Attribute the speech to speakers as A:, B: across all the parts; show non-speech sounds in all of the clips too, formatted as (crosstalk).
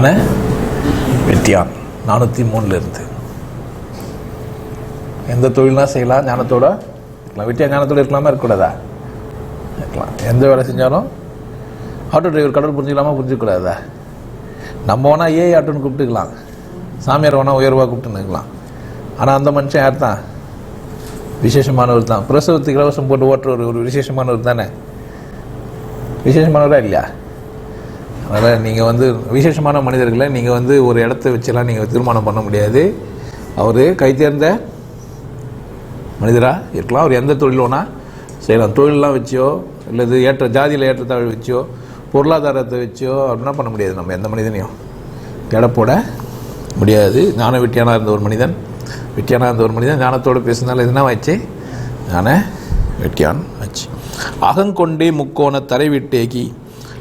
A: ஞான வெட்டியான் நானூற்றி மூணுல இருந்து. எந்த தொழில்னா செய்யலாம் ஞானத்தோட இருக்கலாம். வெட்டியா ஞானத்தோட இருக்கலாமா? இருக்கக்கூடாதா? இருக்கலாம். எந்த வேலை செஞ்சாலும் ஆட்டோ டிரைவர் கடவுள் புரிஞ்சுக்கலாமா? புரிஞ்சுக்கூடாதா நம்ம வேணா ஏஐ ஆட்டோன்னு கூப்பிட்டுக்கலாம். சாமியார் வேணா உயர்வாக கூப்பிட்டுன்னுக்கலாம் ஆனால் அந்த மனுஷன் யார் தான் விசேஷமானவர் தான். பிரசவத்துக்கு இலவசம் போட்டு ஓட்டுற ஒரு ஒரு விசேஷமானவர் தானே? விசேஷமானவரா இல்லையா? அதனால் நீங்கள் வந்து விசேஷமான மனிதர்களை நீங்கள் வந்து ஒரு இடத்த வச்செல்லாம் நீங்கள் தீர்மானம் பண்ண முடியாது. அவர் கைத்தேர்ந்த மனிதராக இருக்கலாம். அவர் எந்த தொழிலோனா செய்யலாம். தொழிலெலாம் வச்சோ இல்லது ஏற்ற ஜாதியில் ஏற்றத்தாழ் வச்சோ பொருளாதாரத்தை வச்சோ அப்படின்னா பண்ண முடியாது? நம்ம எந்த மனிதனையும் எடை போட முடியாது. ஞான வெட்டியானாக இருந்த ஒரு மனிதன் வெட்டியானாக இருந்த ஒரு மனிதன் ஞானத்தோடு பேசினால எதுனா வச்சு ஞான வெட்டியான் வச்சு அகங்கொண்டே முக்கோண தரைவிட்டேகி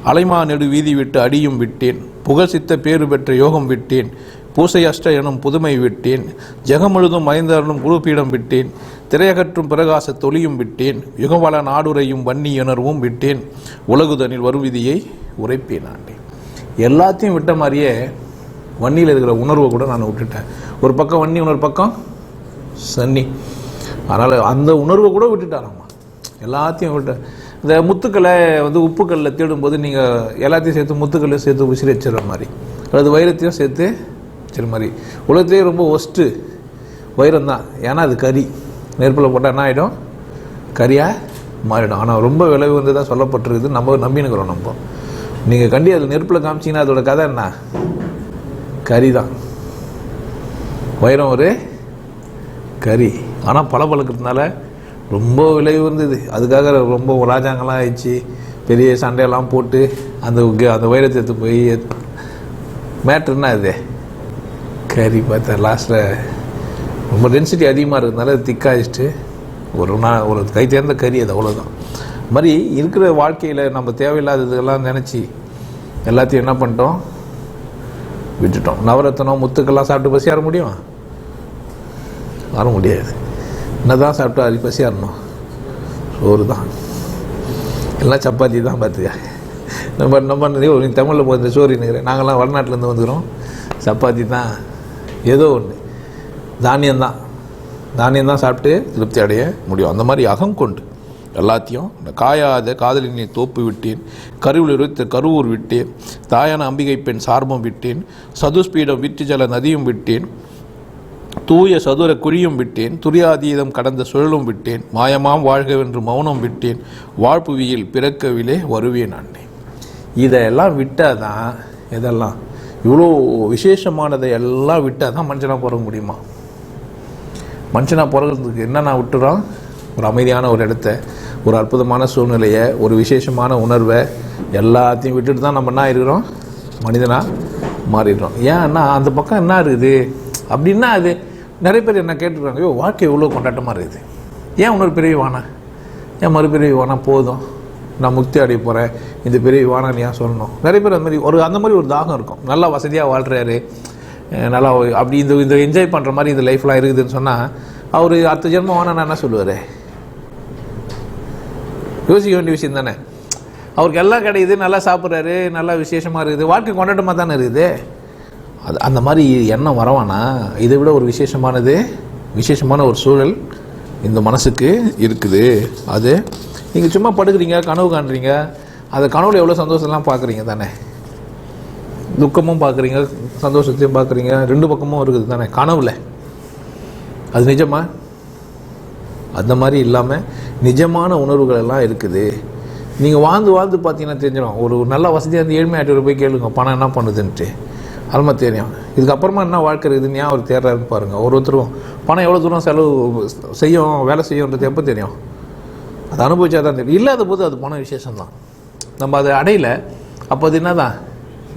A: அலைமா நெடு வீதி விட்டு அடியும் விட்டேன். புகழ் சித்த பேறு பெற்ற யோகம் விட்டேன். பூசை அஷ்ட எனும் புதுமை விட்டேன். ஜெகமுழுதும் ஐந்தருளும் குருபீடம் விட்டேன். திரையகற்றும் பிரகாச தொலியும் விட்டேன். யுகவள நாடுரையும் வன்னி உணர்வும் விட்டேன். உலகுதனில் வரும் விதியை உரைப்பேன் எல்லாத்தையும் விட்ட மாதிரியே வன்னியில் இருக்கிற உணர்வை கூட நான் விட்டுட்டேன். ஒரு பக்கம் வன்னி இன்னொரு பக்கம் சன்னி. அதனால் அந்த உணர்வை கூட விட்டுட்டாராம்மா. எல்லாத்தையும் விட்டு இந்த முத்துக்களை வந்து உப்புக்கல்லில் தேடும்போது நீங்கள் எல்லாத்தையும் சேர்த்து முத்துக்கல்லையும் சேர்த்து உசிரி வச்சிடுற மாதிரி. அல்லது வைரத்தையும் சேர்த்து வச்சிற மாதிரி. உலகத்திலே ரொம்ப ஒஸ்ட்டு வைரம் தான் ஏன்னா அது கறி. நெருப்பில் போட்டால் என்ன ஆகிடும் கறியாக மாறிடும். ஆனால் ரொம்ப விலை தான் சொல்லப்பட்டிருக்குது. நம்ம நம்பினுக்கிறோம் நம்ம. நீங்கள் கண்டி அதில் நெருப்பில் காமிச்சிங்கன்னா அதோட கதை என்ன? கறி தான் வைரம் ஒரு கறி. ஆனால் பளபளக்கிறதுனால ரொம்ப விலை உயர்ந்தது அதுக்காக ரொம்ப ராஜாங்கெல்லாம் ஆயிடுச்சு. பெரிய சண்டையெல்லாம் போட்டு அந்த அந்த வைரத்தை எடுத்து போய் மேட்ருன்னா அது கறி பார்த்தா லாஸ்ட்டில் ரொம்ப டென்சிட்டி அதிகமாக இருக்கிறதுனால அது ஒரு நாள் ஒரு கை தேர்ந்த கறி அது அவ்வளோதான் இது மாதிரி இருக்கிற வாழ்க்கையில் நம்ம தேவையில்லாததுக்கெல்லாம் நினச்சி எல்லாத்தையும் என்ன பண்ணிட்டோம்? விட்டுட்டோம். நவரத்தனம் முத்துக்கெல்லாம் சாப்பிட்டு பசி ஆற முடியும்? வர முடியாது. என்னதான் சாப்பிட்டா அது பசியாக இருந்தோம் சோறு தான். எல்லாம் சப்பாத்தி தான் பார்த்துக்க நம்ம நம்ம நீ தமிழில் போகிற சோறு நிற்கிறேன் நாங்கள்லாம் வடநாட்டிலேருந்து வந்துக்கிறோம். சப்பாத்தி தான். ஏதோ ஒன்று தானியம்தான் தானியம் தான் சாப்பிட்டு திருப்தி அடைய முடியும். அந்த மாதிரி அகம் கொண்டு எல்லாத்தையும் இந்த காயாத காதலினை தோப்பு விட்டேன். கருவில் இருத்த கருவூர் விட்டேன். தாயான அம்பிகை பெண் சார்பம் விட்டேன். சதுஸ்பீடம் விட்டு ஜல நதியும் விட்டேன். தூய சதுர குறியும் விட்டேன் துரியாதீதம் கடந்த சுழலும் விட்டேன் மாயமாம் வாழ்கவென்று மௌனம் விட்டேன் வாழ்ப்புவியில் பிறக்கவிலே வருவேன் அண்ணே. இதையெல்லாம் விட்டால் தான் இதெல்லாம் இவ்வளோ விசேஷமானதை எல்லாம் விட்டால் தான் மனுஷனாக பிறக்க முடியுமா? மனுஷனாக பிறகுறதுக்கு என்னென்ன விட்டுறோம்? ஒரு அமைதியான ஒரு இடத்த ஒரு அற்புதமான சூழ்நிலையை ஒரு விசேஷமான உணர்வை எல்லாத்தையும் விட்டுட்டு தான் நம்ம என்ன இருக்கிறோம் மனிதனாக மாறிடுறோம். ஏன்னா அந்த பக்கம் என்ன இருக்குது? அப்படின்னா அது நிறைய பேர் என்ன கேட்டுருக்காங்க ஐயோ வாழ்க்கை எவ்வளோ கொண்டாட்டமாக இருக்குது? ஏன் இன்னொரு பெரிய வானா ஏன் மறுபிறவி வானா போதும். நான் முக்தி அடைய போகிறேன் இந்த பெரிய வானான்னு ஏன் சொல்லணும்? நிறைய பேர் அந்த மாதிரி ஒரு அந்த மாதிரி ஒரு தாகம் இருக்கும். நல்லா வசதியாக வாழ்கிறாரு நல்லா அப்படி இந்த இந்த என்ஜாய் பண்ணுற மாதிரி இந்த லைஃப்லாம் இருக்குதுன்னு சொன்னால் அவர் அடுத்த ஜென்மம் நான் என்ன சொல்லுவார்? யோசிக்க வேண்டிய விஷயம் தானே. அவருக்கு எல்லாம் கிடைக்குது நல்லா சாப்பிட்றாரு நல்லா விசேஷமாக இருக்குது. வாழ்க்கை கொண்டாட்டமாக தானே இருக்குது? அது அந்த மாதிரி எண்ணம் வரவானா? இதை விட ஒரு விசேஷமானது விசேஷமான ஒரு சூழல் இந்த மனசுக்கு இருக்குது. அது நீங்கள் சும்மா படுக்கிறீங்க கனவு காண்றீங்க அந்த கனவுல எவ்வளோ சந்தோஷம்லாம் பார்க்குறீங்க தானே? துக்கமும் பார்க்குறீங்க சந்தோஷத்தையும் பார்க்குறீங்க ரெண்டு பக்கமும் இருக்குது தானே கனவுல. அது நிஜமா? அந்த மாதிரி இல்லாமல் நிஜமான உணர்வுகள் எல்லாம் இருக்குது. நீங்கள் வாழ்ந்து வாழ்ந்து பார்த்தீங்கன்னா தெரிஞ்சிடும். ஒரு நல்ல வசதியாக இருந்து ஏழ்மையாட்டு போய் கேளுங்க பணம் என்ன பண்ணுதுன்ட்டு. அதுமா தெரியும் இதுக்கப்புறமா என்ன வாழ்க்கை இருக்குதுன்னு ஏன் அவர் தேர்றாருன்னு பாருங்கள் ஒரு ஒருத்தரும் பணம் எவ்வளோ தூரம் செலவு செய்யும் வேலை செய்யும்ன்றது எப்போ தெரியும்? அதை அனுபவிச்சா தான் தெரியும். இல்லாத போது அது பணம் விசேஷம்தான். நம்ம அதை அடையலை. அப்போ அது என்னதான்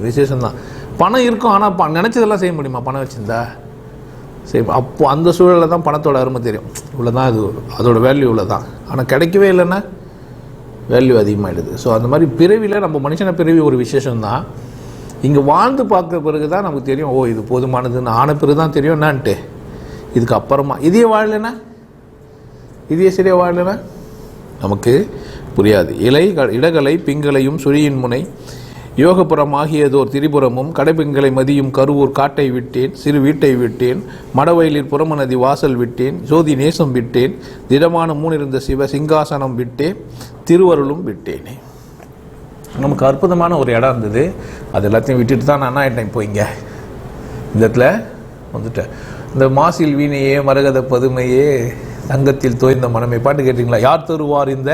A: விசேஷம்தான். பணம் இருக்கும் ஆனால் ப நினச்சதெல்லாம் செய்ய முடியுமா? பணம் வச்சுருந்தா? சரி அப்போ அந்த சூழலில் தான் பணத்தோட அருமை தெரியும். இவ்வளோ தான் அது அதோட வேல்யூ இவ்வளோ தான் ஆனால் கிடைக்கவே இல்லைன்னா வேல்யூ அதிகமாகிடுது ஸோ அந்த மாதிரி பிறவியில் நம்ம மனுஷனை பிறவி ஒரு விசேஷம்தான். இங்கே வாழ்ந்து பார்க்க பிறகு தான் நமக்கு தெரியும் ஓ இது போதுமானதுன்னு ஆன பிறகு தான் தெரியும் என்னான்ட்டு. இதுக்கு அப்புறமா இதையே வாழலைன்னா இதையே சரியாக வாழலைன்னா நமக்கு புரியாது. இலை இடகலை பிங்களையும் சுழியின் முனை யோகபுரம் ஆகியதோர் திரிபுரமும் கடைப்பிங்களை மதியும் கருவூர் காட்டை விட்டேன் சிறு வீட்டை விட்டேன் மடவயலில் புறமநதி வாசல் விட்டேன் ஜோதி நேசம் விட்டேன் திடமான மூணிருந்த சிவ சிங்காசனம் விட்டேன் திருவருளும் விட்டேனே. நமக்கு அற்புதமான ஒரு இடம் இருந்தது. அது எல்லாத்தையும் விட்டுட்டு தான் நான் என்ன ஆயிட்டேன் இப்போ இங்கே? இந்த இடத்துல வந்துட்டேன். இந்த மாசில் வீணையே மரகத பதுமையே தங்கத்தில் தோய்ந்த மனமே. பாட்டு கேட்டிங்களா? யார் தருவார் இந்த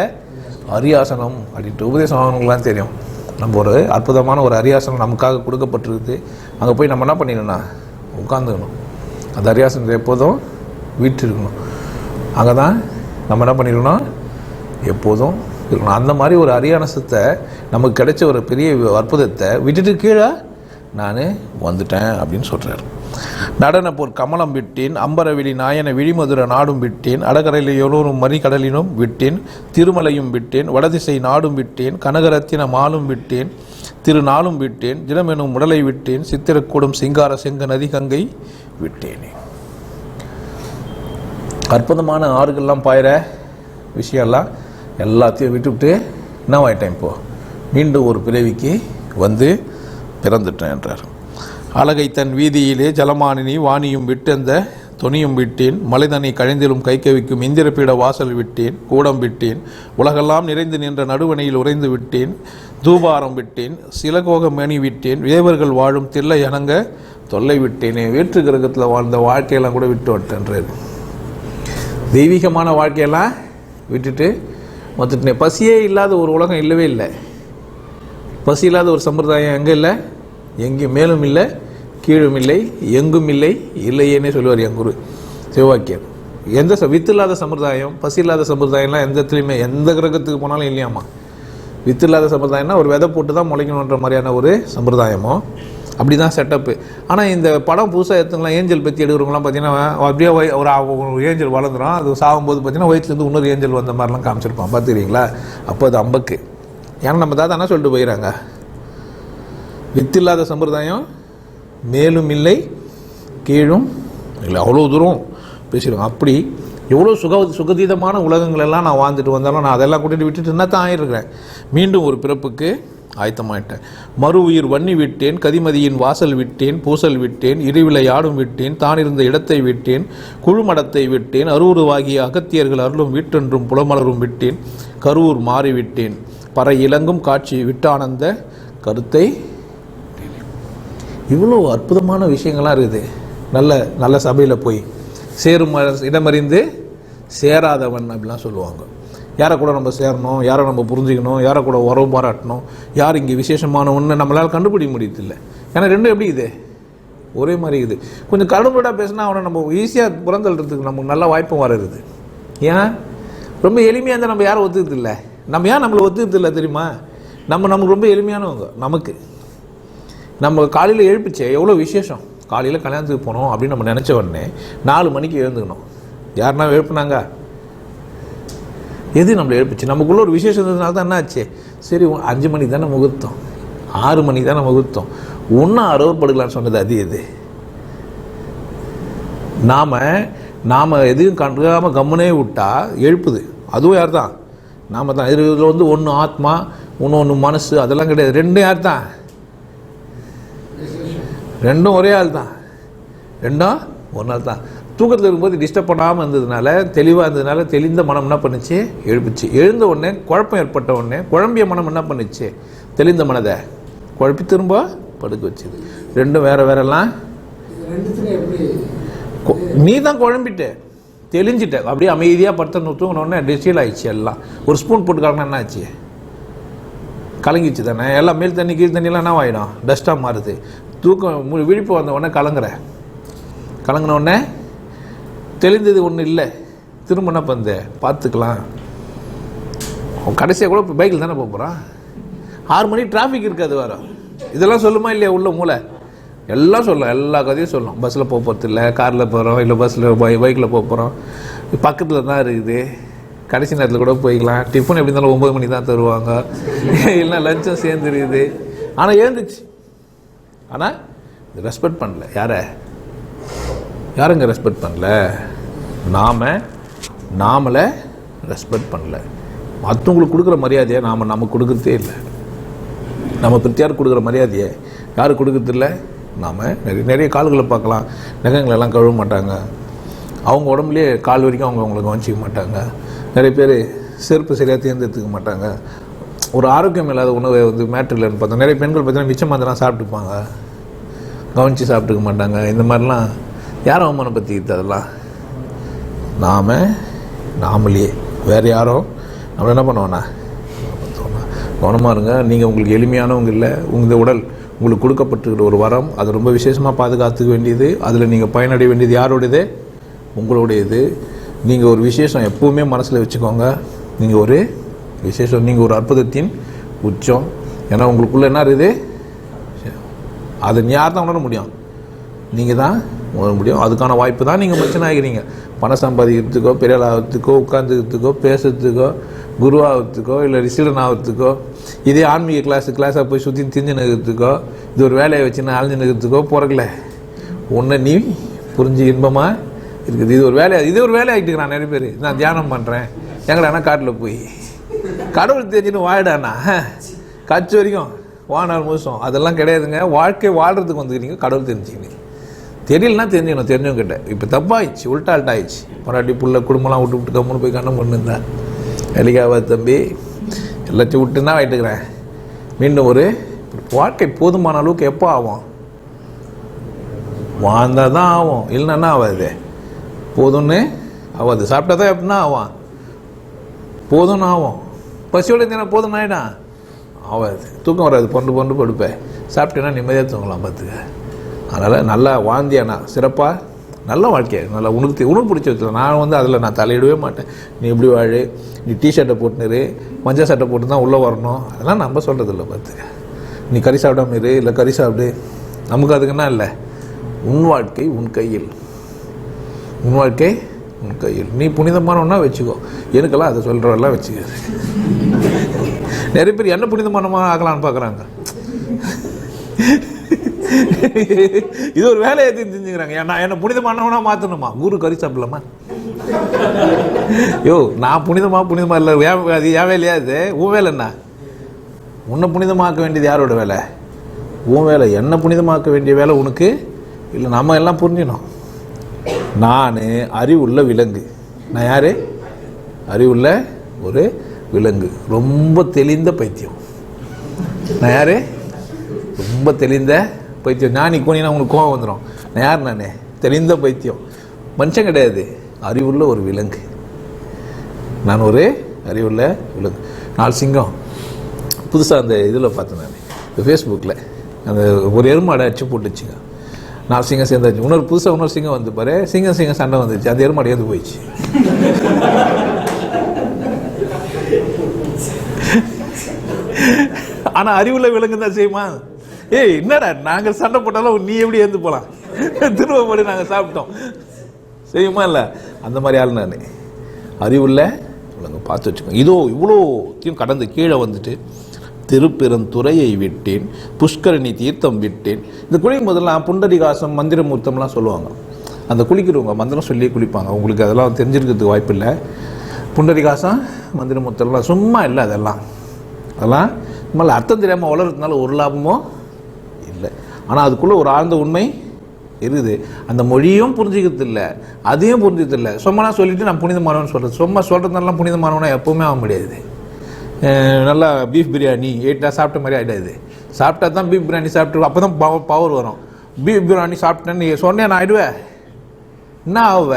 A: அரியாசனம்? அப்படின்ட்டு உபதேசம் ஆகணுங்களாம் தெரியும். நம்ம ஒரு அற்புதமான ஒரு அரியாசனம் நமக்காக கொடுக்கப்பட்டிருக்கு அங்கே போய் நம்ம என்ன பண்ணிடணும்னா உட்காந்துக்கணும் அந்த அரியாசனத்தை எப்போதும் வீட்டிருக்கணும் அங்கே தான் நம்ம என்ன பண்ணிடணும் எப்போதும் இருக்கணும். அந்த மாதிரி ஒரு அரியானசத்தை நமக்கு கிடைச்ச ஒரு பெரிய அற்புதத்தை விட்டுட்டு கீழே நான் வந்துட்டேன் அப்படின்னு சொல்கிறார் நடனப்போர் கமலம் விட்டேன் அம்பரவிழி நாயன விழிமதுர நாடும் விட்டேன் அடகரையில் எல்லோரும் மறிகடலினும் விட்டேன் திருமலையும் விட்டேன் வடதிசை நாடும் விட்டேன் கனகரத்தின மாலும் விட்டேன் திருநாளும் விட்டேன் தினமெனும் உடலை விட்டேன் சித்திரக்கூடும் சிங்கார செங்க நதி கங்கை விட்டேனே. அற்புதமான ஆறுகள்லாம் பாயிற விஷயம்லாம் எல்லாத்தையும் விட்டுவிட்டு என்னவாயிட்டேன் இப்போது மீண்டும் ஒரு பிறவிக்கு வந்து பிறந்துட்டேன் என்றார். அழகை தன் வீதியிலே ஜலமானினி வாணியும் விட்டெந்த துணியும் விட்டேன். மலைதனை கழிந்திலும் கை கவிக்கும் இந்திரபீட வாசல் விட்டேன். கூடம் விட்டேன். உலகெல்லாம் நிறைந்து நின்ற நடுவணையில் உறைந்து விட்டேன். தூபாரம் விட்டேன். சிலகோக மணி விட்டேன். வேவர்கள் வாழும் தில்லை அணங்க தொல்லை விட்டேனே. வேற்று கிரகத்தில் வாழ்ந்த வாழ்க்கையெல்லாம் கூட விட்டு விட்டேன் தெய்வீகமான வாழ்க்கையெல்லாம் விட்டுட்டு வந்துட்டு பசியே இல்லாத ஒரு உலகம் இல்லவே இல்லை. பசி இல்லாத ஒரு சம்பிரதாயம் எங்கே இல்லை? எங்கேயும் மேலும் இல்லை கீழும் இல்லை எங்கும் இல்லை இல்லையேனே சொல்லுவார் என் குரு சிவவாக்கியர் எந்த ச- வித்து இல்லாத சம்பிரதாயம் பசி இல்லாத சம்பிரதாயம்லாம் எந்த இடத்துலையுமே எந்த கிரகத்துக்கு போனாலும் இல்லையாமா வித்து இல்லாத சம்பிரதாயம்னா ஒரு விதை போட்டு தான் முளைக்கணுன்ற மாதிரியான ஒரு சம்பிரதாயமோ அப்படி தான் செட்டப்பு ஆனால் இந்த படம் புதுசாக எடுத்துக்கலாம் ஏஞ்சல் பற்றி எடுக்கிறவங்களாம் பார்த்தீங்கன்னா அப்படியே ஒரு ஒரு ஏஞ்சல் வளர்ந்துடும் அது சாகும்போது பார்த்தீங்கன்னா வயிற்றுலேருந்து இன்னொரு ஏஞ்சல் வந்த மாதிரிலாம் காமிச்சிருப்பான். பார்த்துக்கிறீங்களா அப்போ அது அம்பக்கு. ஏன்னா நம்ம தாத்தா என்ன சொல்லிட்டு போயிடறாங்க வித்தில்லாத சம்பிரதாயம் மேலும் இல்லை கீழும் இல்லை. அவ்வளோ தூரம் பேசிடுவோம் அப்படி எவ்வளோ சுக சுகதீதமான உலகங்களெல்லாம் நான் வாழ்ந்துட்டு வந்தாலும் நான் அதெல்லாம் கூட்டிகிட்டு விட்டுட்டு என்ன தான் ஆகிருக்கிறேன் மீண்டும் ஒரு பிறப்புக்கு ஆயத்தமாயிட்டேன் மறு உயிர் வன்னி விட்டேன் கதிமதியின் வாசல் விட்டேன் பூசல் விட்டேன் இருவிலை ஆடும் விட்டேன் தான் இருந்த இடத்தை விட்டேன் குழுமடத்தை விட்டேன் அருவுருவாகிய அகத்தியர்கள் அருளும் வீட்டென்றும் புலமலரும் விட்டேன் கருவூர் மாறி விட்டேன். பற இலங்கும் காட்சி விட்டானந்த கருத்தை இவ்வளோ அற்புதமான விஷயங்கள்லாம் இருக்குது. நல்ல நல்ல சபையில் போய் சேரும் இடமறிந்து சேராதவன் அப்படிலாம் சொல்லுவாங்க. யாரை கூட நம்ம சேரணும் யாரை நம்ம புரிஞ்சுக்கணும் யாரை கூட உறவு பாராட்டணும் யார் இங்கே விசேஷமான ஒன்று நம்மளால் கண்டுபிடிக்க முடியதில்லை ஏன்னா ரெண்டும் எப்படி இது? ஒரே மாதிரி இது கொஞ்சம் கடுமையாக பேசினா அவனை நம்ம ஈஸியாக புறந்தள்ளுறதுக்கு நமக்கு நல்ல வாய்ப்பும் வருது ஏன் ரொம்ப எளிமையாக இருந்தால் நம்ம யாரும் ஒத்துக்கிறது இல்லை நம்ம ஏன் நம்மளை ஒத்துக்கிறதில்லை தெரியுமா? நம்ம நமக்கு ரொம்ப எளிமையானவங்க நமக்கு. நம்ம காலையில் எழுப்பிச்சே எவ்வளோ விசேஷம்? காலையில் கல்யாணத்துக்கு போனோம் அப்படின்னு நம்ம நினச்ச உடனே நாலு மணிக்கு எழுந்துக்கணும். யாருன்னா எழுப்புனாங்க? எது நம்மளை எழுப்பிச்சு? நமக்குள்ள ஒரு விசேஷம் இருந்ததுனால தான் என்னாச்சு? சரி அஞ்சு மணிக்கு தானே முகூர்த்தம். ஆறு மணிக்கு தானே முகூர்த்தம். ஒன்றும் அறுவப்படுக்கலான்னு சொன்னது அது எது? நாம் நாம் எதையும் கண்டுக்காமல் கம்முனே விட்டால் எழுப்புது. அதுவும் யார் தான் நாம் தான். இதில் வந்து ஒன்று ஆத்மா ஒன்று ஒன்று மனசு அதெல்லாம் கிடையாது. ரெண்டும் யார் தான் ரெண்டும் ஒரே ஆள் தான் ரெண்டும் ஒரு நாள் தான் தூக்கத்தில் இருக்கும்போது டிஸ்டர்ப் பண்ணாமல் இருந்ததுனால தெளிவாக இருந்ததுனால தெளிந்த மனம் என்ன பண்ணுச்சு? எழுப்புச்சு. எழுந்த உடனே குழப்பம் ஏற்பட்ட உடனே குழம்பிய மனம் என்ன பண்ணுச்சு? தெளிந்த மனதை குழப்பி திரும்ப படுக்க வச்சுது. ரெண்டும் வேற வேறெல்லாம். கொ- நீ தான் குழம்பிட்ட. தெளிஞ்சிட்ட. அப்படியே அமைதியாக படுத்த தூங்கினோடனே டிஸ்டீல் ஆயிடுச்சு எல்லாம். ஒரு ஸ்பூன் போட்டு என்ன ஆச்சு? கலங்கிச்சு தானே எல்லாம் மேல் தண்ணி கீழ் தண்ணியெல்லாம் என்ன ஆகிடும் டஸ்ட்டாக மாறுது. தூக்கம் விழிப்பு வந்த உடனே கலங்குற. கலங்கின உடனே தெளிந்தது ஒன்றும் இல்லை. திரும்ப என்ன பண்ணுது பார்த்துக்கலாம். கடைசியாக கூட இப்போ பைக்கில் தானே போகிறான் ஆறு மணி டிராஃபிக் இருக்காது வேறு. இதெல்லாம் சொல்லுமா இல்லையா உள்ள மூளை? எல்லாம் சொல்லலாம். எல்லா கதையும் சொல்லலாம். பஸ்ஸில் போக போகிறது இல்லை காரில் போகிறோம் இல்லை பஸ்ஸில் பை பைக்கில் போக போகிறோம் பக்கத்தில் தான் இருக்குது. கடைசி நேரத்தில் கூட போய்க்கலாம். டிஃபன் எப்படி இருந்தாலும் ஒம்பது மணி தான் தருவாங்க. (laughs) இல்லைன்னா லஞ்சம் சேர்ந்து இருக்குது. ஆனால் ஏந்துச்சு ஆனால் ரெஸ்பெக்ட் பண்ணல. யாரை? யாருங்க ரெஸ்பெக்ட் பண்ணல? நாம நாமளை ரெஸ்பெக்ட் பண்ணல. மற்றவங்களுக்கு கொடுக்குற மரியாதையை நாம் நம்ம கொடுக்குறதே இல்லை. நம்ம பிரித்தியார் கொடுக்குற மரியாதையை யார் கொடுக்கறதில்ல நாம் நிறைய நிறைய கால்களை பார்க்கலாம். நகங்களெல்லாம் கழுவ மாட்டாங்க. அவங்க உடம்புலயே கால் வரைக்கும் அவங்க அவங்களை கவனிச்சிக்க மாட்டாங்க. நிறைய பேர் செருப்பு சரியாக தேர்ந்தெடுத்துக்க மாட்டாங்க. ஒரு ஆரோக்கியம் இல்லாத உணவை வந்து மேட்ரிலன்னு பார்த்தா நிறைய பெண்கள் பார்த்தீங்கன்னா மிச்சம் மாதிரிலாம் சாப்பிட்டுப்பாங்க. கவனித்து சாப்பிட்டுக்க மாட்டாங்க. இந்த மாதிரிலாம் யார் அவமானப்படுத்திக்கிட்டு அதெல்லாம்? நாம் நாமளே. வேறு யாரும் நம்ம என்ன பண்ணுவோண்ணா கவனமாக இருங்க. நீங்கள் உங்களுக்கு எளிமையானவங்க இல்லை. இந்த உடல் உங்களுக்கு கொடுக்கப்பட்டிருக்கிற ஒரு வரம் அது ரொம்ப விசேஷமாக பாதுகாத்துக்க வேண்டியது. அதில் நீங்கள் பயனடைய வேண்டியது யாரோடையது? உங்களுடையது. நீங்கள் ஒரு விசேஷம் எப்பவுமே மனசில் வச்சுக்கோங்க. நீங்கள் ஒரு விசேஷம் நீங்கள் ஒரு அற்புதத்தின் உச்சம். ஏன்னா உங்களுக்குள்ளே என்ன இருக்குது? அதை யார் தான் உணர முடியும். நீங்கள் தான் உணர முடியும். அதுக்கான வாய்ப்பு தான் நீங்கள் பிரச்சனை ஆகிறீங்க பணம் சம்பாதிக்கிறதுக்கோ பெரிய ஆகிறதுக்கோ உட்காந்துக்கிறதுக்கோ பேசுறதுக்கோ குருவாகிறதுக்கோ இல்லை ரிசீடன் ஆகிறதுக்கோ இதே ஆன்மீக கிளாஸ் கிளாஸாக போய் சுற்றி திரிஞ்சு நிற்கிறதுக்கோ இது ஒரு வேலையை வச்சுன்னு அழிஞ்சு நிற்கிறதுக்கோ பிறக்கல ஒன்று நீ புரிஞ்சு இன்பமாக இருக்குது. இது ஒரு வேலையாக இது ஒரு வேலை நான் நிறைய பேர். நான் தியானம் பண்ணுறேன் எங்கடானா காட்டில் போய். கடவுள் தெரிஞ்சுன்னு வாயிடாண்ணா கட்சி வரைக்கும் வானால் மோசம். அதெல்லாம் கிடையாதுங்க. வாழ்க்கை வாழ்கிறதுக்கு வந்துக்கிறீங்க. கடவுள் தெரிஞ்சுக்கிங்க தெரியலனா தெரிஞ்சுக்கணும் தெரிஞ்சவங்கிட்ட. இப்போ தப்பாயிடுச்சு உள்டால்ட் ஆயிடுச்சு பொறாட்டி புள்ள குடும்பம்லாம் விட்டு விட்டு கம்முன்னு போய் கண்ணம் பண்ணிருந்தேன் வேலைக்காவா தம்பி எல்லாத்தையும் விட்டு தான் ஆகிட்டுக்கிறேன் மீண்டும் ஒரு வாழ்க்கை போதுமான அளவுக்கு எப்போ ஆகும்? வாழ்ந்தால் தான் ஆகும். இல்லைன்னா ஆகாது. போதும்னு ஆகாது. சாப்பிட்டா தான் எப்படின்னா ஆகும். போதும்னு ஆகும். பசியோட இருந்தால் போதும்னு ஆகிடும் ஆகாது. தூக்கம் வராது. பொண்டு பொண்டு படுப்பேன். சாப்பிட்டேன்னா நிம்மதியாக தூங்கலாம் பார்த்துக்க. அதனால் நல்லா வாந்தியாண்ணா சிறப்பாக நல்ல வாழ்க்கை நல்லா உனக்கு தெ- உனக்கு பிடிச்ச வச்சுல நான் வந்து அதில் நான் தலையிடவே மாட்டேன். நீ இப்படி வாழு நீ டிஷர்ட்டை போட்டுனரு மஞ்சள் சட்டை போட்டு தான் உள்ளே வரணும். அதெல்லாம் நம்ம சொல்கிறது இல்லை நீ கறி சாப்பிடாம இரு இல்லை கறி சாப்பிடு. நமக்கு அதுக்குன்னா இல்லை. உன் வாழ்க்கை உன் கையில். உன் வாழ்க்கை உன் கையில். நீ புனிதமானவனா வச்சுக்கோ. எனக்கெல்லாம் அதை சொல்கிறவெல்லாம் வச்சுக்க நிறைய பேர் என்ன புனிதமானமாக ஆகலான்னு பார்க்குறாங்க. இது ஒரு வேலையை தெரிஞ்சுக்கிறாங்க ஏன்னா என்ன புனிதமானவனா மாற்றணுமா குரு கறி சாப்பிடலாமா? யோ நான் புனிதமா புனிதமா இல்லை. அது என் வேலையா இது? உன் வேலை என்ன? உன்னை புனிதமாக்க வேண்டியது யாரோட வேலை? உன் வேலை. என்ன புனிதமாக்க வேண்டிய வேலை உனக்கு? இல்லை நம்ம எல்லாம் புரிஞ்சினோம். நான் அறிவுள்ள விலங்கு. நான் யார்? அறிவுள்ள ஒரு விலங்கு. ரொம்ப தெளிந்த பைத்தியம். நான் யார்? ரொம்ப தெளிந்த பைத்தியம். ஞானி கோணினா உங்களுக்கு கோவம் வந்துடும் நான் யார் நானே? தெளிந்த பைத்தியம். மனுஷன் கிடையாது. அறிவுள்ள ஒரு விலங்கு. நான் ஒரு அறிவுள்ள விலங்கு. நாலு சிங்கம். புதுசாக அந்த இதில் பார்த்தேன் நான். இந்த ஃபேஸ்புக்கில் அந்த ஒரு எருமாடை அடிச்சு போட்டுச்சுங்க. நாலு சிங்கம் சேர்ந்தாச்சு. இன்னொரு புதுசாக இன்னொரு சிங்கம் வந்து பாரு. சிங்கம் சிங்கம் சண்டை வந்துச்சு அந்த எருமாடு ஏந்து போயிடுச்சு. ஆனால் அறிவுள்ள விலங்கு தான் செய்யுமா? ஏய் என்னடா நாங்கள் சண்டை போட்டாலும் நீ எப்படி ஏந்து போகலாம் திரும்ப போய் நாங்கள் சாப்பிட்டோம். செய்யுமா இல்லை? அந்த மாதிரி ஆள் நான். அறிவுள்ள விலங்கு பார்த்து வச்சுக்கோங்க இதோ இவ்வளோத்தையும் கடந்து கீழே வந்துட்டு திருப்பெருந்துறையை விட்டேன் புஷ்கரணி தீர்த்தம் விட்டேன். இந்த குளிக்கும் போதெல்லாம் புண்டரிகாசம் மந்திரமூர்த்தம்லாம் சொல்லுவாங்க. அந்த குளிக்கிறவங்க மந்திரம் சொல்லி குளிப்பாங்க. உங்களுக்கு அதெல்லாம் தெரிஞ்சிருக்கிறதுக்கு வாய்ப்பு இல்லை. புண்டரிகாசம் மந்திரமூர்த்தம்லாம் சும்மா இல்லை அதெல்லாம். அதெல்லாம் நம்மள அர்த்தம் தெரியாமல் வளர்றதுனால ஒரு லாபமும் ஆனால் அதுக்குள்ளே ஒரு ஆழ்ந்த உண்மை இருக்குது. அந்த மொழியும் புரிஞ்சுக்கிறது இல்லை. அதையும் புரிஞ்சுக்கிறது இல்லை. சும்மா சொல்லிட்டு நான் புனிதமானவன் சொல்கிறது சும்மா சொல்கிறதுனால புனிதமானவனா எப்பவுமே ஆக முடியாது. நல்லா பீஃப் பிரியாணி ஏட்டாக சாப்பிட்ட மாதிரி ஆகிடாது சாப்பிட்டா தான் பீஃப் பிரியாணி சாப்பிட்டு அப்போ தான் பவர் பவர் வரும். பீஃப் பிரியாணி சாப்பிட்டேன்னு நீ சொன்னேன் நான் ஆயிடுவேன் என்ன ஆகுவ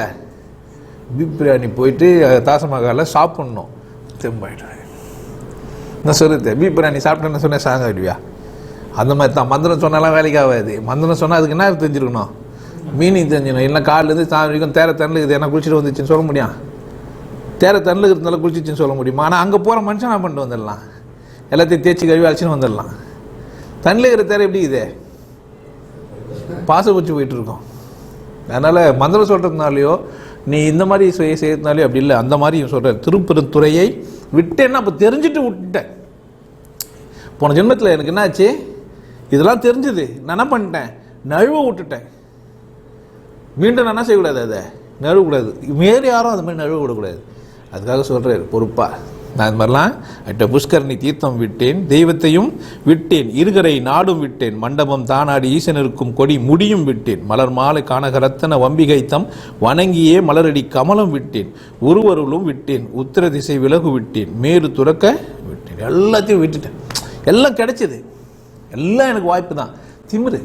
A: பீஃப் பிரியாணி போயிட்டு தாசமகாலில் சாப்பிட்ணும். தெம்பாயிடுவேன் நான் சொல்லுது பீஃப் பிரியாணி சாப்பிட்டேன்னு சொன்னேன் சாங்க ஆகிடுவியா அந்த மாதிரி தான். மந்திரம் சொன்னாலாம் வேலைக்கு ஆகாது. மந்திரம் சொன்னால் அதுக்கு என்ன தெரிஞ்சிருக்கணும்? மீனிங் தெரிஞ்சிடணும் இல்லை காலிலேருந்து சாமி வரைக்கும் தேர தண்ணில் இது என்ன குளிச்சுட்டு வந்துச்சுன்னு சொல்ல முடியும் தேர தண்ணில் இருக்கிறதுனால குளிச்சிச்சுன்னு சொல்ல முடியுமா? ஆனால் அங்கே போகிற மனுஷன் நான் பண்ணிட்டு வந்துடலாம்? எல்லாத்தையும் தேய்ச்சி கழுவி அழைச்சின்னு வந்துடலாம். தண்ணில் இருக்கிற தேரை எப்படி இது? பாசப்பூச்சி வச்சு போயிட்டுருக்கோம் அதனால் மந்திரம் சொல்கிறதுனாலையோ நீ இந்த மாதிரி செய்ய செய்யறதுனாலே அப்படி இல்லை. அந்த மாதிரி சொல்கிற திருப்பெருந்துறையை விட்டேன்னா அப்போ தெரிஞ்சுட்டு விட்டுட்டேன். போன ஜென்மத்தில் எனக்கு என்னாச்சு? இதெல்லாம் தெரிஞ்சது. நான் என்ன பண்ணிட்டேன்? நழுவ விட்டுட்டேன். மீண்டும் நான் என்ன செய்யக்கூடாது அதை? நழுவக்கூடாது. வேறு யாரும் அது மாதிரி நழுவ விடக்கூடாது. அதுக்காக சொல்கிறேன் பொறுப்பாக நான் இது மாதிரிலாம் அட்ட புஷ்கரணி தீர்த்தம் விட்டேன் தெய்வத்தையும் விட்டேன் இருகரை நாடும் விட்டேன் மண்டபம் தானாடி ஈசனிருக்கும் கொடி முடியும் விட்டேன் மலர் மாலை கானகரத்தன வம்பிகைத்தம் வணங்கியே மலரடி கமலம் விட்டேன் உருவருளும் விட்டேன் உத்தர திசை விலகு விட்டேன் மேறு துறக்க விட்டேன். எல்லாத்தையும் விட்டுட்டேன். எல்லாம் கிடைச்சது. எல்லாம் எனக்கு வாய்ப்பு தான். திமிரு.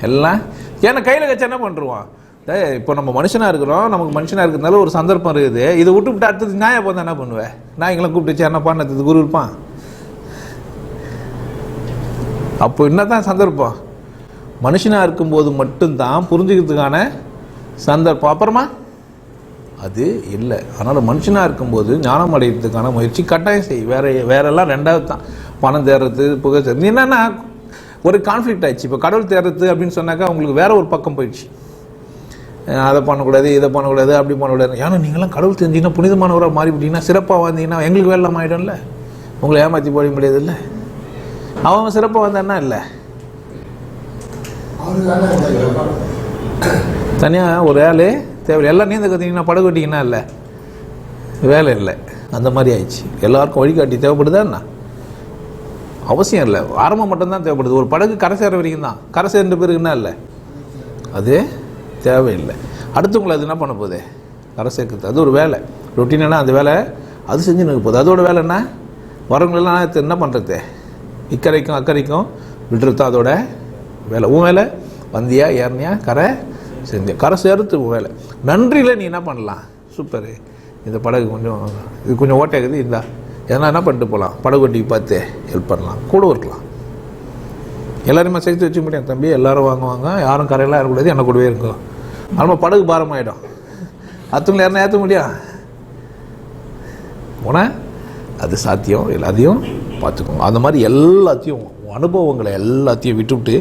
A: எல்லாம். ஏன்னா கையில் வச்சு என்ன பண்ணுருவான் டே இப்போ நம்ம மனுஷனாக இருக்கிறோம். நமக்கு மனுஷனாக இருக்கிறதுனால ஒரு சந்தர்ப்பம் இருக்குது. இதை விட்டு விட்டு அடுத்தது நியாயம் போதா என்ன பண்ணுவேன் நான் எங்களை கூப்பிட்டு என்ன பண்ணது குரு இருப்பான். அப்போ என்னதான் சந்தர்ப்பம்? மனுஷனாக இருக்கும்போது மட்டும்தான் புரிஞ்சுக்கிறதுக்கான சந்தர்ப்பம். அப்புறமா? அது இல்லை. அதனால் மனுஷனாக இருக்கும்போது ஞானம் அடைகிறதுக்கான முயற்சி கட்டாயம் செய். வேற வேறெல்லாம் ரெண்டாவது தான். பணம் தேடுறது புகை தேடுறது என்னன்னா ஒரு கான்ஃப்ளிக்ட் ஆயிடுச்சு. இப்போ கடவுள் தேடுறது அப்படின்னு சொன்னாக்கா உங்களுக்கு வேற ஒரு பக்கம் போயிடுச்சு. அதை பண்ணக்கூடாது இதை பண்ணக்கூடாது அப்படி பண்ணக்கூடாது. ஏன்னா நீங்களாம் கடவுள் தெரிஞ்சிங்கன்னா புனிதமானவராக மாறிவிட்டீங்கன்னா சிறப்பாக வந்தீங்கன்னா எங்களுக்கு வெள்ளம் ஆகிடும்ல உங்களை ஏமாற்றி போட முடியாதுல்ல. அவன் சிறப்பாக வந்தான்னா இல்லை. தனியாக ஒரு வேலை தேவை எல்லாம் நீந்த கற்றுக்கிங்கன்னா படகு இல்லை. வேலை இல்லை. அந்த மாதிரி ஆயிடுச்சு. எல்லாருக்கும் வழிகாட்டி தேவைப்படுதா என்ன? அவசியம் இல்லை. ஆரம்பம் மட்டும்தான் தேவைப்படுது. ஒரு படகு கரை சேர வரைக்கும் தான். கரை சேர்ந்த பிறகு என்ன இல்லை? அது தேவையில்லை. அடுத்தவங்களை அது என்ன பண்ண போகுது? கரை சேர்க்குறது. அது ஒரு வேலை. ரொட்டீனா அந்த வேலை அது செஞ்சு நிற்க போகுது. அதோட வேலை என்ன? வரவங்களெல்லாம் என்ன பண்ணுறது இக்கரைக்கும் அக்கறைக்கும் விடுறது தான் அதோட வேலை. உன் வேலை? வந்தியா ஏறினியா? கரை செஞ்சியா கரை சேர்த்து உன் வேலை. நன்றியில் நீ என்ன பண்ணலாம்? சூப்பரு. இந்த படகு கொஞ்சம் இது கொஞ்சம் ஓட்டையாகுது. இந்தா. எதனா என்ன பண்ணிட்டு போகலாம்? படகு வண்டிக்கு பார்த்து ஹெல்ப் பண்ணலாம். கூட இருக்கலாம். எல்லாருமே சேர்த்து வச்சுக்க முடியும் தம்பி எல்லோரும் வாங்குவாங்க. யாரும் கரையெல்லாம் இருக்கக்கூடாது என்ன கூடவே இருக்கும் நம்ம படகு பாரமாயிடும். ஆகிடும் அத்தவங்களை யாரும் ஏற்ற முடியும் போனால் அது சாத்தியம். எல்லாத்தையும் பார்த்துக்கோங்க. அந்த மாதிரி எல்லாத்தையும் அனுபவங்களை எல்லாத்தையும் விட்டுவிட்டு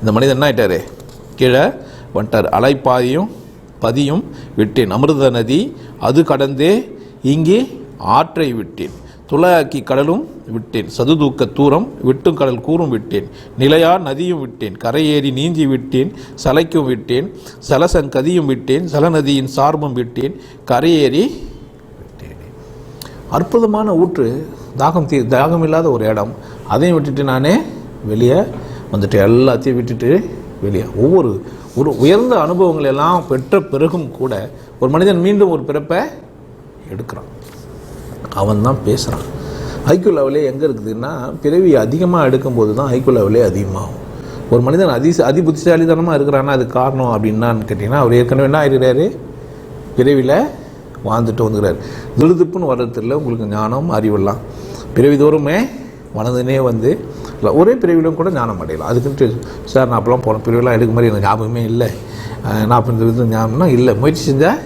A: இந்த மனிதன் என்ன ஆயிட்டாரு? கீழே வந்துட்டார். அலைப்பாதையும் பதியும் விட்டேன். அமிர்த நதி அது கடந்தே இங்கே ஆற்றை விட்டேன். துளையாக்கி கடலும் விட்டேன் சதுதூக்க தூரம் விட்டும் கடல் கூறும் விட்டேன் நிலையா நதியும் விட்டேன் கரையேறி நீந்தி விட்டேன் சலைக்கும் விட்டேன் சலசங்கதியும் விட்டேன் சலநதியின் சார்பும் விட்டேன் கரையேறி விட்டேன். அற்புதமான ஊற்று தாகம் தீ தாகம் இல்லாத ஒரு இடம். அதையும் விட்டுட்டு நானே வெளியே வந்துட்டு எல்லாத்தையும் விட்டுட்டு வெளியே. ஒவ்வொரு ஒரு உயர்ந்த அனுபவங்கள் எல்லாம் பெற்ற பிறகும் கூட ஒரு மனிதன் மீண்டும் ஒரு பிறப்பை எடுக்கிறான். அவன் தான் பேசுகிறான் ஐக்கிய லெவலே எங்கே இருக்குதுன்னா பிறவி அதிகமாக எடுக்கும்போது தான் ஐக்கிய லெவலே அதிகமாகும். ஒரு மனிதன் அதி அதி புத்திசாலித்தனமாக இருக்கிறான்னா அது காரணம் அப்படின்னான்னு கேட்டிங்கன்னா அவர் ஏற்கனவே என்ன ஆயிருக்கிறாரு பிறவியில் வாழ்ந்துட்டு வந்துக்கிறார் திடுதிப்புன்னு வர்றதில்ல உங்களுக்கு ஞானம் அறிவெல்லாம் பிறவி தோறுமே மனதினே வந்து இல்லை ஒரே பிரிவிலும் கூட ஞானம் அடையலாம். அதுக்குன்ட்டு சார் நான் அப்போலாம் போன பிரிவிலாம் எடுக்க மாதிரி எனக்கு ஞாபகமே இல்லை. நான் அப்போ இந்த விதம் ஞாபகம்னா இல்லை. முயற்சி செஞ்சால்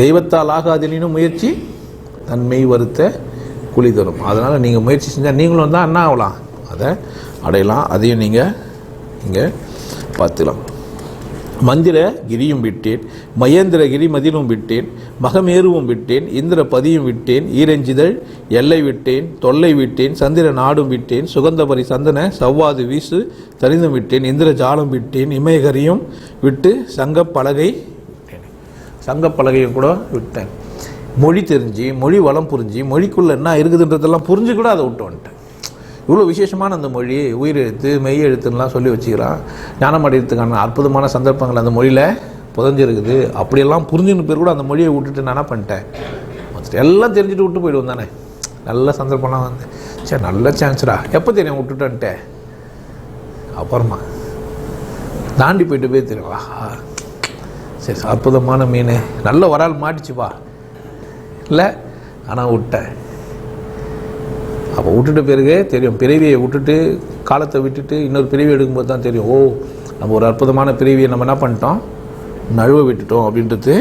A: தெய்வத்தால் ஆகாதெனினும் முயற்சி தன்மை வருத்த குழி தரும். அதனால் நீங்கள் முயற்சி செஞ்சால் நீங்களும் தான் என்ன ஆகலாம். அதை அடையலாம். அதையும் நீங்கள் இங்கே பார்த்துக்கலாம். மந்திர கிரியும் விட்டேன் மகேந்திரகிரி மதிலும் விட்டேன் மகமேருவும் விட்டேன் இந்திர பதியும் விட்டேன் ஈரஞ்சிதழ் எல்லை விட்டேன் தொல்லை விட்டேன் சந்திர நாடும் விட்டேன் சுகந்தபரி சந்தன சவ்வாது வீசு தரிந்தும் விட்டேன் இந்திர ஜாலம் விட்டேன் இமயகரியும் விட்டு சங்கப்பலகை சங்கப்பலகையும் விட்டேன் கூட விட்டேன். மொழி தெரிஞ்சு மொழி வளம் புரிஞ்சு மொழிக்குள்ளே என்ன இருக்குதுன்றதெல்லாம் புரிஞ்சு கூட அதை விட்டு வந்துட்டேன் இவ்வளோ விசேஷமான அந்த மொழி உயிரெழுத்து மெய் எழுத்துன்னெலாம் சொல்லி வச்சுக்கிறான். ஞானம் அடையிறதுக்கான அற்புதமான சந்தர்ப்பங்கள் அந்த மொழியில் புதஞ்சிருக்குது. அப்படியெல்லாம் புரிஞ்சுன்னு பேர் கூட அந்த மொழியை விட்டுட்டு நான் பண்ணிட்டேன்? எல்லாம் தெரிஞ்சுட்டு விட்டு போயிடுவோம் தானே? நல்ல சந்தர்ப்பம்லாம் வந்து சரி நல்ல சான்ஸ்டா எப்போ தெரியும் விட்டுட்டேன்ட்டேன் அப்புறமா. தாண்டி போயிட்டு போய் தெரியும். ஆஹா. சரி அற்புதமான மீன். நல்ல வரால் மாட்டிச்சு வா. இல்லை ஆனால் விட்டேன். அப்போ விட்டுட்ட பிறகு தெரியும். பிறவியை விட்டுட்டு காலத்தை விட்டுட்டு இன்னொரு பிறவி எடுக்கும்போது தான் தெரியும். ஓ நம்ம ஒரு அற்புதமான பிறவியை நம்ம என்ன பண்ணிட்டோம்? நழுவ விட்டுட்டோம் அப்படின்றது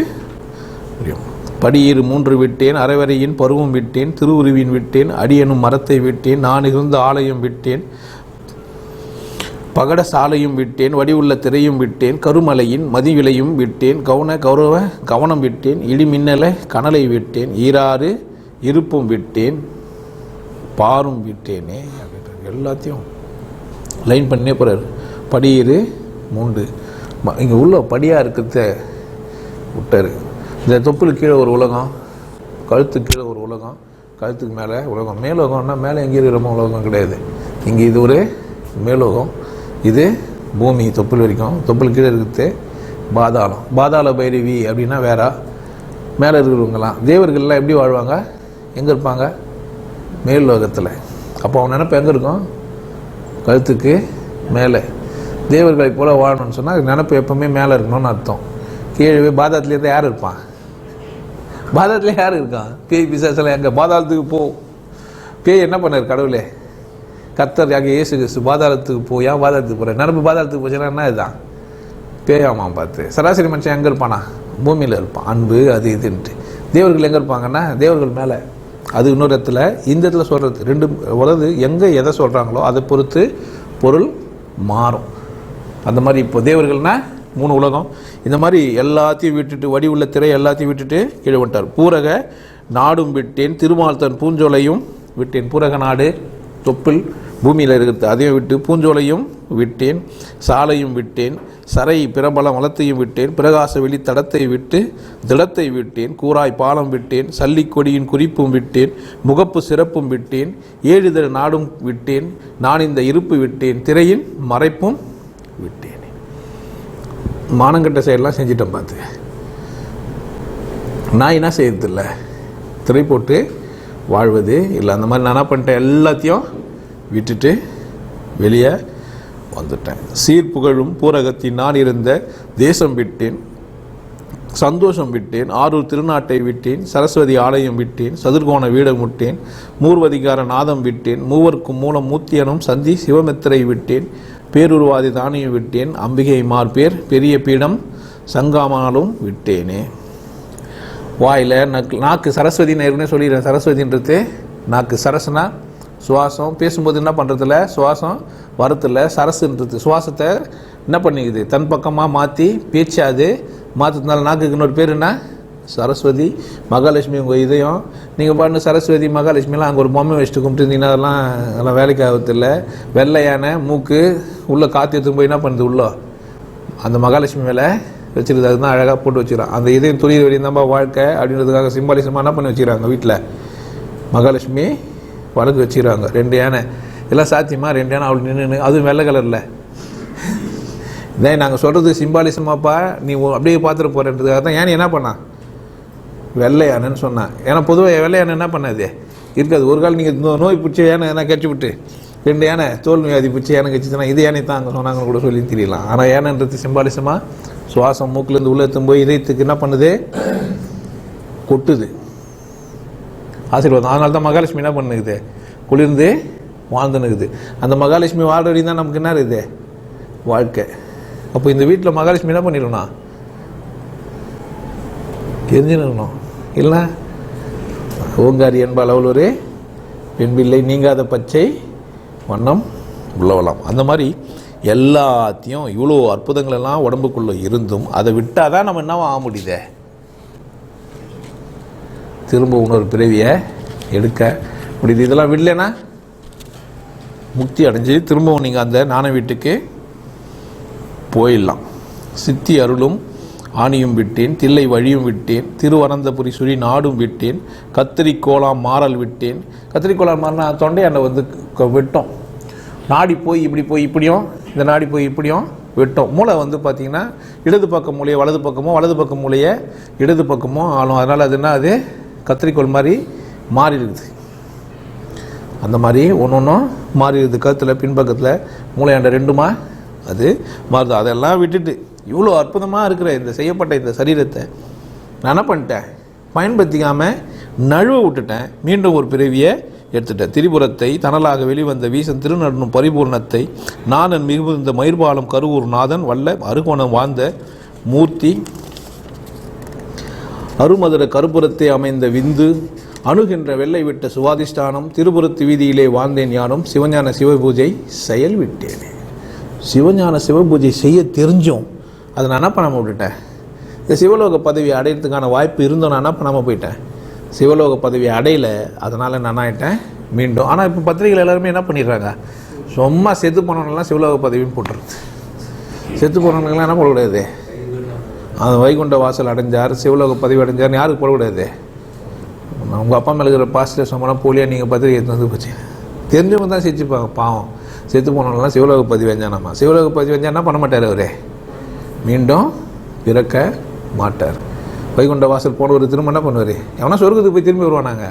A: தெரியும். படியீறு மூன்று விட்டேன் அரைவரையின் பருவம் விட்டேன் திருவுருவின் விட்டேன் அடியனும் மரத்தை விட்டேன் நான் இருந்த ஆலயம் விட்டேன். பகட சாலையும் விட்டேன் வடிவுள்ள திரையும் விட்டேன் கருமலையின் மதிவிலையும் விட்டேன் கவன கௌரவ கவனம் விட்டேன் இடிமின்னலை கனலை விட்டேன் ஈராறு இருப்பும் விட்டேன் பாரும் விட்டேனே. அப்படின்றது எல்லாத்தையும் லைன் பண்ணே போகிறார் படியிரு மூண்டு இங்கே உள்ள படியாக இருக்கிறத விட்டார். இந்த தொப்புள் கீழே ஒரு உலகம் கழுத்து கீழே ஒரு உலகம் கழுத்துக்கு மேலே உலகம். மேலோகம்னா மேலே எங்கே இருக்கிற உலகம் கிடையாது. இங்கே இது ஒரு மேலோகம். இது பூமி தொப்புள் வரைக்கும் தொப்புள் கீழே இருக்கிறது பாதாளம். பாதாள பைரவி அப்படின்னா வேற. மேலே இருக்கிறவங்களாம் தேவர்கள்லாம் எப்படி வாழ்வாங்க? எங்கே இருப்பாங்க? மேல் லோகத்தில். அப்போ அவன் நினப்பு எங்கே இருக்கும்? கழுத்துக்கு மேலே. தேவர்களை போல் வாழணும்னு சொன்னால் நினப்பு எப்பவுமே மேலே இருக்கணும்னு அர்த்தம். கீழே பாதாளத்துலேருந்து யார் இருப்பான் பாதாளத்துல யார் இருக்கான் பேய் பிசாசெல்லாம் எங்கே? பாதாளத்துக்கு போ. பேய் என்ன பண்ணார் கடவுளே? கத்தர் யாங்க இயேசு கிறிஸ்து பாதாளத்துக்கு போய் ஏன் பாதாளத்துக்கு போகிறேன் நரம்பு பாதாளத்துக்கு போச்சுன்னா என்ன இதுதான்? பேயாமான் பார்த்து. சராசரி மனுஷன் எங்கே இருப்பானா? பூமியில் இருப்பான். அன்பு அது இதுன்ட்டு தேவர்கள் எங்கே இருப்பாங்கன்னா தேவர்கள் மேலே. அது இன்னொரு இடத்துல இந்த இடத்துல சொல்கிறது ரெண்டு உலது எங்கே எதை சொல்கிறாங்களோ அதை பொறுத்து பொருள் மாறும். அந்த மாதிரி இப்போ தேவர்கள்னா மூணு உலகம். இந்த மாதிரி எல்லாத்தையும் விட்டுட்டு வடி உள்ள திரை எல்லாத்தையும் விட்டுட்டு கீழே விட்டார் பூரக நாடும் விட்டேன் திருமால் தன் பூஞ்சோலையும் விட்டேன். பூரக நாடு தொப்பில் பூமியில் இருக்கிறது. அதையும் விட்டு பூஞ்சோலையும் விட்டேன் சாலையும் விட்டேன் சரை பிரபல வளத்தையும் விட்டேன் பிரகாச வெளி தடத்தை விட்டு திடத்தை விட்டேன் கூராய் பாலம் விட்டேன் சல்லிக்கொடியின் குறிப்பும் விட்டேன் முகப்பு சிறப்பும் விட்டேன் ஏழுதல் நாடும் விட்டேன் நான் இந்த இருப்பு விட்டேன் திரையின் மறைப்பும் விட்டேன். மானங்கட்ட செயல்லாம் செஞ்சிட்டேன் பார்த்து நான் என்ன செய்யறதில்ல? திரை போட்டு வாழ்வது இல்லை அந்த மாதிரி நான் என்ன பண்ணிட்டேன்? எல்லாத்தையும் விட்டுட்டு வெளியே வந்துட்டேன். சீர்ப்புகழும் பூரகத்தின் நான் இருந்த தேசம் விட்டேன். சந்தோஷம் விட்டேன். ஆரூர் திருநாட்டை விட்டேன். சரஸ்வதி ஆலயம் விட்டேன். சதுர்கோண வீடம் விட்டேன் மூர்வதிகார நாதம் விட்டேன். மூவர்க்கும் மூலம் மூத்தியனும் சந்தி சிவமித்திரை விட்டேன். பேருருவாதி தானியம் விட்டேன். அம்பிகை மார்பேர் பெரிய பீடம் சங்காமாலும் விட்டேனே. வாயில் நக்கு நாக்கு சரஸ்வதி ஏற்கனவே சொல்லிடுறேன். சரஸ்வதின்றது நாக்கு சரஸ்னா சுவாசம் பேசும்போது என்ன பண்ணுறதில்ல சுவாசம் வரத்தில் சரசுன்றது. சுவாசத்தை என்ன பண்ணிக்குது? தன் பக்கமாக மாற்றி பேச்சாது. மாற்றதுனால நாக்குக்கு இன்னொரு பேர் என்ன? சரஸ்வதி மகாலட்சுமி உங்கள் இதயம். நீங்கள் பாருங்க சரஸ்வதி மகாலட்சுமிலாம் அங்கே ஒரு பொம்மை வச்சுட்டு கும்பிட்டுருந்தீங்கன்னா அதெல்லாம் அதெல்லாம் வேலைக்கு ஆகத்தில்ல வெள்ளை யானை மூக்கு உள்ளே காற்று எடுத்துன்னு போய் என்ன பண்ணுது உள்ளே? அந்த மகாலட்சுமி மேலே வச்சுருது அதுதான் அழகாக போட்டு வச்சுக்கிறான். அந்த இதயம் துணி வெளியே தான்ப்பா வாழ்க்கை அப்படின்றதுக்காக சிம்பாலிசமாக என்ன பண்ணி வச்சுக்கிறாங்க வீட்டில் மகாலட்சுமி வழக்கு வச்சுக்கிறாங்க. ரெண்டு யானை. எல்லாம் சாத்தியமா? ரெண்டு யானை அவள் நின்று அதுவும் வெள்ளை கலரில் இதே நாங்கள் சொல்கிறது சிம்பாலிசமாப்பா. நீ அப்படியே பார்த்துட்டு போகிறன்றதுக்காக தான். யானை என்ன பண்ணான் வெள்ளை யானைன்னு சொன்னான் ஏன்னா பொதுவாக வெள்ளை யானை என்ன பண்ணாது? இருக்காது. ஒரு கால் நீங்கள் நோய் பிடிச்ச யானை எதனா கட்சி விட்டு ரெண்டு யானை தோல் வியாதி பிடிச்ச யானை கட்சிச்சுன்னா இது யானை தான் அங்கே சொன்னாங்கன்னு கூட சொல்லி தெரியலாம். ஆனால் யானைன்றது சிம்பாலிசமாக சுவாசம் மூக்கிலேருந்து உள்ளே எடுத்துன்னு போய் இதயத்துக்கு என்ன பண்ணுது? கொட்டுது. ஆசீர்வாதம். அதனால தான் மகாலட்சுமி என்ன பண்ணுது குளிர்ந்து வாழ்ந்துனுக்குது அந்த மகாலட்சுமி வாழ்கிற வரையும் தான் நமக்கு என்ன இருக்குது? வாழ்க்கை. அப்போ இந்த வீட்டில் மகாலட்சுமி என்ன பண்ணிடணும் எரிஞ்சுன்னு இல்லை ஓங்காரி என்பால் அவள் ஒரு பெண்பில்லை நீங்காத பச்சை வண்ணம் உள்ளவலாம். அந்த மாதிரி எல்லாத்தையும் இவ்வளோ அற்புதங்கள் எல்லாம் உடம்புக்குள்ளே இருந்தும் அதை விட்டால் தான் நம்ம என்ன ஆக முடியுதே? திரும்ப இன்னொரு பிறவியை எடுக்க. முடியுது இதெல்லாம் விடலைன்னா முக்தி அடைஞ்சு திரும்பவும் நீங்கள் அந்த ஞான வீட்டுக்கு போயிடலாம். சித்தி அருளும் ஆணியும் விட்டேன் தில்லை வழியும் விட்டேன் திருவனந்தபுரி சுரி நாடும் விட்டேன் கத்திரிக்கோளாம் மாறல் விட்டேன். கத்திரிக்கோளாம் மாறினா தொண்டையாண்டை வந்து விட்டோம். நாடி போய் இப்படி போய் இப்படியும் இந்த நாடி போய் இப்படியும் விட்டோம். மூளை வந்து பார்த்திங்கன்னா இடது பக்கம் மூலையை வலது பக்கமோ வலது பக்கம் மூலையை இடது பக்கமோ ஆளும். அதனால் அது என்ன அது கத்திரிக்கோள் மாதிரி மாறி இருக்குது அந்த மாதிரி ஒன்று ஒன்றும் மாறி இருக்குது பின்பக்கத்தில் மூளையாண்ட ரெண்டுமா? அது மாறுது. அதெல்லாம் விட்டுட்டு இவ்வளோ அற்புதமாக இருக்கிற இந்த செய்யப்பட்ட இந்த சரீரத்தை நான் என்ன பண்ணிட்டேன்? பயன்படுத்திக்காமல் நழுவ விட்டுட்டேன். மீண்டும் ஒரு பிறவியை எடுத்துட்டேன். திரிபுரத்தை தனலாக வெளிவந்த வீசன் திருநடனும் பரிபூர்ணத்தை நானன் மிகுந்த மயிர்பாலம் கருவூர் நாதன் வல்ல அருகோணம் வாழ்ந்த மூர்த்தி அருமதுர கருப்புறத்தை அமைந்த விந்து அணுகின்ற வெள்ளை விட்ட சுவாதிஷ்டானம் திருப்புறத்து வீதியிலே வாழ்ந்தேன் யானும் சிவஞான சிவபூஜை செயல் விட்டேனே சிவஞான சிவபூஜை செய்ய தெரிஞ்சும். அதை நான் என்ன பண்ணாமல் விட்டுட்டேன்? இந்த சிவலோக பதவி அடையிறதுக்கான வாய்ப்பு இருந்தும் நான் என்ன பண்ணாமல் போயிட்டேன்? சிவலோக பதவி அடையலை அதனால் நான் ஆயிட்டேன்? மீண்டும் ஆனால் இப்போ பத்திரிகைகள் எல்லாருமே என்ன பண்ணிடுறாங்க? சும்மா செத்து போனவங்களாம் சிவலோக பதவின்னு போட்டுருது. செத்து போனவங்களாம் என்ன பண்ணக்கூடாது அந்த வைகுண்ட வாசல் அடைஞ்சார் சிவலோக பதிவு அடைஞ்சார் யாருக்கு போடக்கூடாது? உங்கள் அப்பா மேலே இருக்கிற பாசிட்டிவ் சம்பளம் போலியா நீங்கள் பத்திரிகை எடுத்து வந்து போச்சு. தெரிஞ்சவங்க தான் செஞ்சுப்பாங்க பாவம். செத்து போனவங்களாம் சிவலோக பதிவு வெஞ்சானாமா சிவலோக பதிவு வெஞ்சா என்ன பண்ண மாட்டார் அவரே? மீண்டும் பிறக்க மாட்டார். வைகுண்ட வாசல் போனவர் திரும்ப என்ன பண்ணுவார்? எவனா சொர்க்கத்துக்கு போய் திரும்பி வருவானாங்க.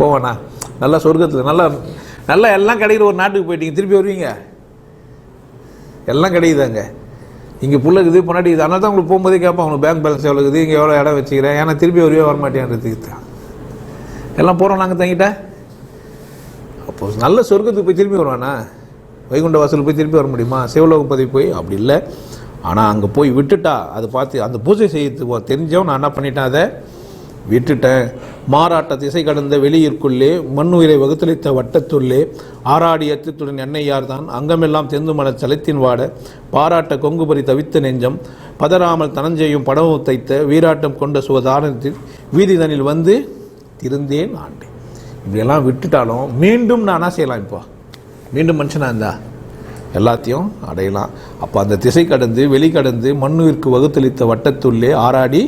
A: போவானா? நல்லா சொர்க்கத்தில் நல்லா நல்லா எல்லாம் கிடைக்கிற ஒரு நாட்டுக்கு போயிட்டீங்க திருப்பி வருவீங்க? எல்லாம் கிடைக்குதாங்க இங்கே புள்ள இருக்குது பின்னாடி இது அதனால தான் உங்களுக்கு போகும்போதே கேட்பேன் உங்களுக்கு பேங்க் பேலன்ஸ் எவ்வளோ இருக்குது? இங்கே எவ்வளோ இடம் வச்சுக்கிறேன். ஏன்னா திருப்பி வருவே வரமாட்டேன்றதுக்கு தான். எல்லாம் போகிறோம் நாங்கள் தங்கிட்ட. அப்போ நல்ல சொர்க்கத்துக்கு போய் திரும்பி வருவானா? வைகுண்ட வாசல் போய் திருப்பி வர முடியுமா? சிவலோக பதவி போய்? அப்படி இல்லை. ஆனால் அங்கே போய் விட்டுட்டா அதை பார்த்து அந்த பூஜை செய்யறதுக்கு தெரிஞ்சவன் நான் என்ன பண்ணிட்டேன் அதை விட்டுட்டேன். மாறாட்ட திசை கடந்த வெளியிற்குள்ளே மண்ணுயிரை வகுத்தளித்த வட்டத்துள்ளே ஆறாடி அச்சத்துடன் எண்ணெய்யார் தான் அங்கமெல்லாம் தெந்து மன சலத்தின் வாட பாராட்ட கொங்குபரி தவித்த நெஞ்சம் பதறாமல் தனஞ்செய்யும் படமும் தைத்த வீராட்டம் கொண்ட சுகதாரணத்தில் வீதிதனில் வந்து திருந்தேன் ஆண்டேன். இப்படியெல்லாம் விட்டுட்டாலும் மீண்டும் நான் செய்யலாம் இப்போ? மீண்டும் மனுஷனாக இருந்தா? எல்லாத்தையும் அடையலாம். அப்போ அந்த திசை கடந்து வெளி கடந்து மண்ணுவிற்கு வகுத்தளித்த வட்டத்துள்ளே ஆறாடி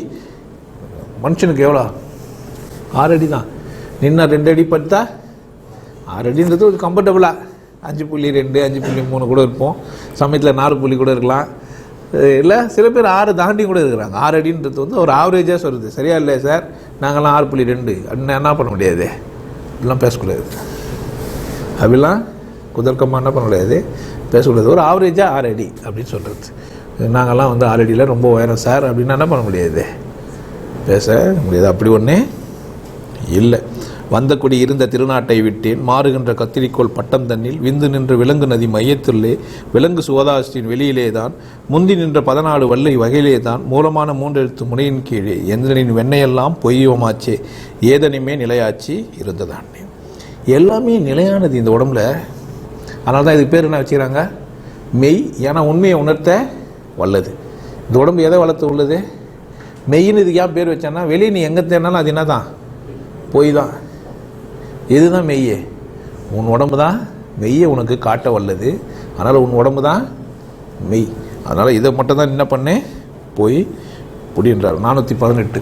A: மனுஷனுக்கு எவ்வளோ? ஆறு அடி தான் நின்னா ரெண்டு அடி படுத்தா? ஆறு அடின்றது ஒரு கம்ஃபர்டபுளாக அஞ்சு புள்ளி ரெண்டு அஞ்சு புள்ளி மூணு கூட இருப்போம். சமயத்தில் நாலு புள்ளி கூட இருக்கலாம். இல்லை சில பேர் ஆறு தாண்டி கூட இருக்கிறாங்க. ஆறு அடின்றது வந்து ஒரு ஆவரேஜாக சொல்கிறது சரியா இல்லை சார்? நாங்கள்லாம் ஆறு புள்ளி ரெண்டு. அப்படின்னு என்ன பண்ண முடியாது? இப்படிலாம் பேசக்கூடாது. அப்படிலாம் குதர்க்கமாக என்ன பண்ண முடியாது? பேசக்கூடாது. ஒரு ஆவரேஜாக ஆறு அடி அப்படின்னு சொல்கிறது நாங்கள்லாம் வந்து ஆறு அடியில் ரொம்ப உயரம் சார். அப்படின்னா என்ன பண்ண முடியாது? பேச? முடியாது அப்படி ஒன்றே இல்லை. வந்த குடி இருந்த திருநாட்டை விட்டேன். மாறுகின்ற கத்திரிக்கோள் பட்டம் தன்னில் விந்து நின்ற விலங்கு நதி மையத்துள்ளே. விலங்கு சுவதாஸ்தின் வெளியிலே தான் முந்தி நின்ற பதினாலு வல்லை வகையிலே தான் மூலமான மூன்றெழுத்து முனையின் கீழே. எந்திரனின் வெண்ணையெல்லாம் பொய்யமாச்சே. ஏதனிமே நிலையாச்சி இருந்ததானே எல்லாமே நிலையானது இந்த உடம்புல. அதனால தான் இதுக்கு பேர் என்ன வச்சுக்கிறாங்க? மெய். ஏன்னா உண்மையை உணர்த்த வல்லது. இந்த உடம்பு எதை வளர்த்து உள்ளது? மெய்ன்னு இதுக்கு ஏன் பேர் வச்சான்னா வெளியே நீ எங்கே தேடினாலும் அது என்ன தான் பொய் தான். இதுதான் மெய்யே? உன் உடம்பு தான் மெய்யை உனக்கு காட்ட வல்லது. அதனால் உன் உடம்பு தான் மெய். அதனால் இதை மட்டும் தான் என்ன பண்ணேன்? போய். அப்படின்றார் நானூற்றி பதினெட்டு.